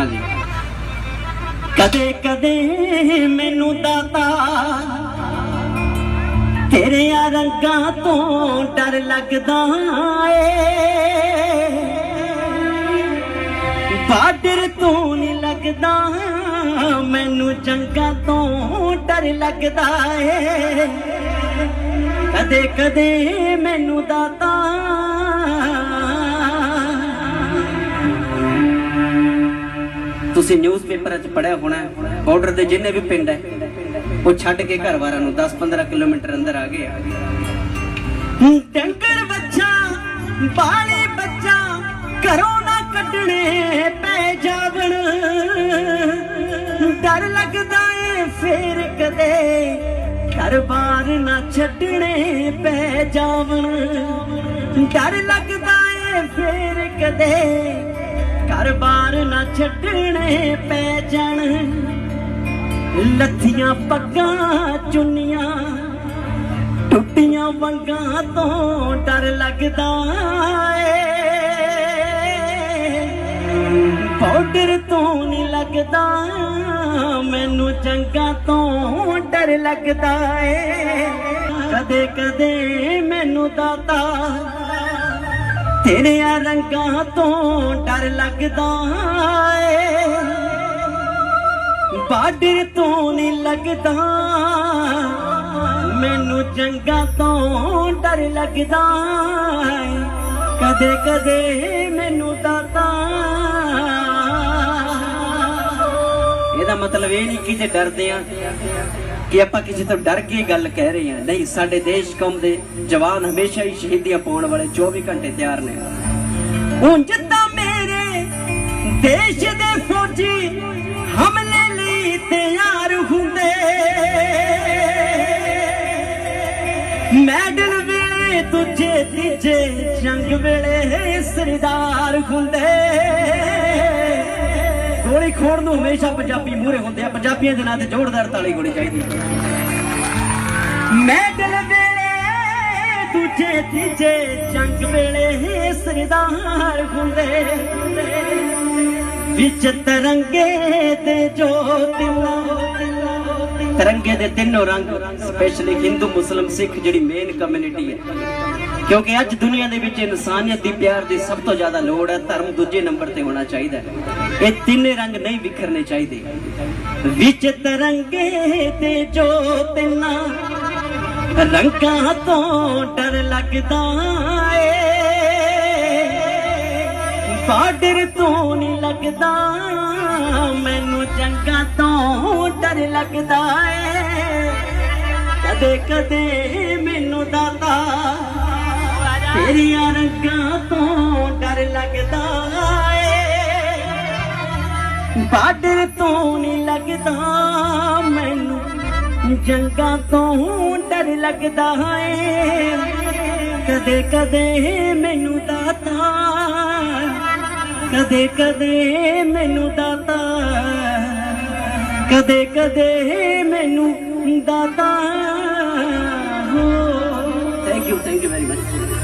ਹਾਂਜੀ। ਕਦੇ ਕਦੇ ਮੈਨੂੰ ਦਾਤਾ ਤੇਰੇ ਆ ਰੰਗਾਂ ਤੋਂ ਡਰ ਲੱਗਦਾ ਏ। ਬਾਰਡਰ ਤੋਂ ਨਹੀਂ ਲੱਗਦਾ, ਮੈਨੂੰ ਜੰਗਾਂ ਤੋਂ ਡਰ ਲੱਗਦਾ ਏ। ਕਦੇ ਕਦੇ ਮੈਨੂੰ ਦਾਤਾ ਤੁਸੀਂ ਨਿਊਜ਼ਪੇਪਰਾਂ 'ਚ ਪੜਿਆ ਹੋਣਾ ਬਾਰਡਰ ਦੇ ਜਿੰਨੇ ਵੀ ਪਿੰਡ ਹੈ, ਉਹ ਛੱਡ ਕੇ ਘਰ ਵਾਰਾਂ ਨੂੰ 10-15 ਕਿਲੋਮੀਟਰ ਅੰਦਰ ਆ ਗਏ ਆ। ਡੰਗਰ ਬੱਚਾ, ਬਾਲੇ ਬੱਚਾ, ਘਰੋਂ ਨਾ ਕੱਢਣੇ ਪੈ ਜਾਵਣ। ਡਰ ਲੱਗਦਾ ਏ ਫੇਰ ਕਦੇ ਘਰ ਬਾਰ ਨਾ ਛੱਡਣੇ ਪੈ ਜਾਵਣ। ਡਰ ਲੱਗਦਾ ਏ ਫੇਰ ਕਦੇ ਘਰ ਬਾਰ ਨਾ ਛੱਡਣੇ ਪੈ ਜਾਣ। ਲੱਥੀਆਂ, ਪੱਗਾਂ ਚੁੰਨੀਆਂ, ਟੁੱਟੀਆਂ ਵੰਗਾਂ ਤੋਂ ਡਰ ਲੱਗਦਾ ਏ। ਬਾਰਡਰ ਤੋਂ ਨਹੀਂ ਲੱਗਦਾ, ਮੈਨੂੰ ਜੰਗਾਂ ਤੋਂ ਡਰ ਲੱਗਦਾ ਏ। ਕਦੇ ਕਦੇ ਮੈਨੂੰ ਦਾਤਾ ਤੇਰੇ ਰੰਗਾਂ ਤੋਂ ਡਰ ਲੱਗਦਾ ਏ। ਬਾਰਡਰ ਤੋਂ ਨਹੀਂ ਲੱਗਦਾ। ਮੈਨੂੰ ਜੰਗਾਂ ਤੋਂ ਡਰ ਲੱਗਦਾ ਏ। ਕਦੇ ਕਦੇ ਮੈਨੂੰ ਦਾਤਾ ਇਹਦਾ ਮਤਲਬ ਇਹ ਨਹੀਂ ਕਿ ਜੇ ਡਰਦੇ ਆ। ਕਿ ਆਪਾਂ ਕਿਸੇ ਤੋਂ ਡਰ ਕੇ ਗੱਲ ਕਹਿ ਰਹੇ ਹਾਂ, ਨਹੀਂ, ਸਾਡੇ ਦੇਸ਼ ਕੌਮ ਦੇ ਜਵਾਨ ਹਮੇਸ਼ਾ ਹੀ ਸ਼ਹੀਦੀਆਂ ਪਾਉਣ ਵਾਲੇ 24 ਘੰਟੇ ਤਿਆਰ ਨੇ। ਉਂਝ ਤਾਂ ਮੇਰੇ ਦੇਸ਼ ਦੇ ਫੌਜੀ ਹਮਲੇ ਲਈ ਤਿਆਰ ਹੁੰਦੇ। ਮੈਡਲ ਵੇਲੇ, ਦੂਜੇ, ਤੀਜੇ ਜੰਗ ਵੇਲੇ ਸਰਦਾਰ ਹੁੰਦੇ। ਗੋਲੀ ਖੋਣ ਨੂੰ ਹਮੇਸ਼ਾ ਪੰਜਾਬੀ ਮੂਹਰੇ ਹੁੰਦੇ ਆ। ਪੰਜਾਬੀਆਂ ਦੇ ਨਾਂ ਤੇ ਜ਼ੋਰਦਾਰ ਤਾਲੀ ਗੋਲੀ ਚਾਹੀਦੀ ਮੈਡਲ ਵੇਲੇ ਦੂਜੇ ਤੀਜੇ ਜੰਗ ਵੇਲੇ ਸਰਦਾਰ ਹੁੰਦੇ। ਵਿੱਚ ਤਰੰਗੇ ਤੇ ਜੋ ਤਿਰੰਗੇ ਦੇ ਤਿੰਨੋਂ ਰੰਗ ਸਪੈਸ਼ਲੀ ਹਿੰਦੂ ਮੁਸਲਮ ਸਿੱਖ ਜਿਹੜੀ ਮੇਨ ਕਮਿਊਨਿਟੀ ਹੈ। ਕਿਉਂਕਿ ਅੱਜ ਦੁਨੀਆ ਦੇ ਵਿੱਚ ਇਨਸਾਨੀਅਤ ਦੀ ਪਿਆਰ ਦੀ ਸਭ ਤੋਂ ਜ਼ਿਆਦਾ ਲੋੜ ਹੈ, ਧਰਮ ਦੂਜੇ ਨੰਬਰ ਤੇ ਹੋਣਾ ਚਾਹੀਦਾ ਹੈ। ਇਹ ਤਿੰਨੇ ਰੰਗ ਨਹੀਂ ਵਿਖਰਨੇ ਚਾਹੀਦੇ। ਵਿੱਚ ਤਰੰਗੇ ਤੇ ਜੋ ਤਿੰਨਾ ਰੰਗਾਂ ਤੋਂ ਡਰ ਲੱਗਦਾ ਏ। ਬਾਰਡਰ ਤੋਂ ਨਹੀਂ ਲੱਗਦਾ, ਮੈਨੂੰ ਜੰਗਾਂ ਤੋਂ ਡਰ ਲੱਗਦਾ ਏ। ਕਦੇ ਕਦੇ ਮੈਨੂੰ ਦਾਤਾ ਤੇਰੀਆਂ ਰੰਗਾਂ ਤੋਂ ਡਰ ਲੱਗਦਾ ਏ ਬਾਰਡਰ ਤੋਂ ਨਹੀਂ ਲੱਗਦਾ ਮੈਨੂੰ ਜੰਗਾਂ ਤੋਂ ਡਰ ਲੱਗਦਾ ਏ ਕਦੇ ਕਦੇ ਮੈਨੂੰ ਦਾਤਾ ਕਦੇ ਕਦੇ ਮੈਨੂੰ ਦਾਤਾ ਕਦੇ ਕਦੇ ਮੈਨੂੰ ਦਾਤਾ ਹੋ thank you thank you very much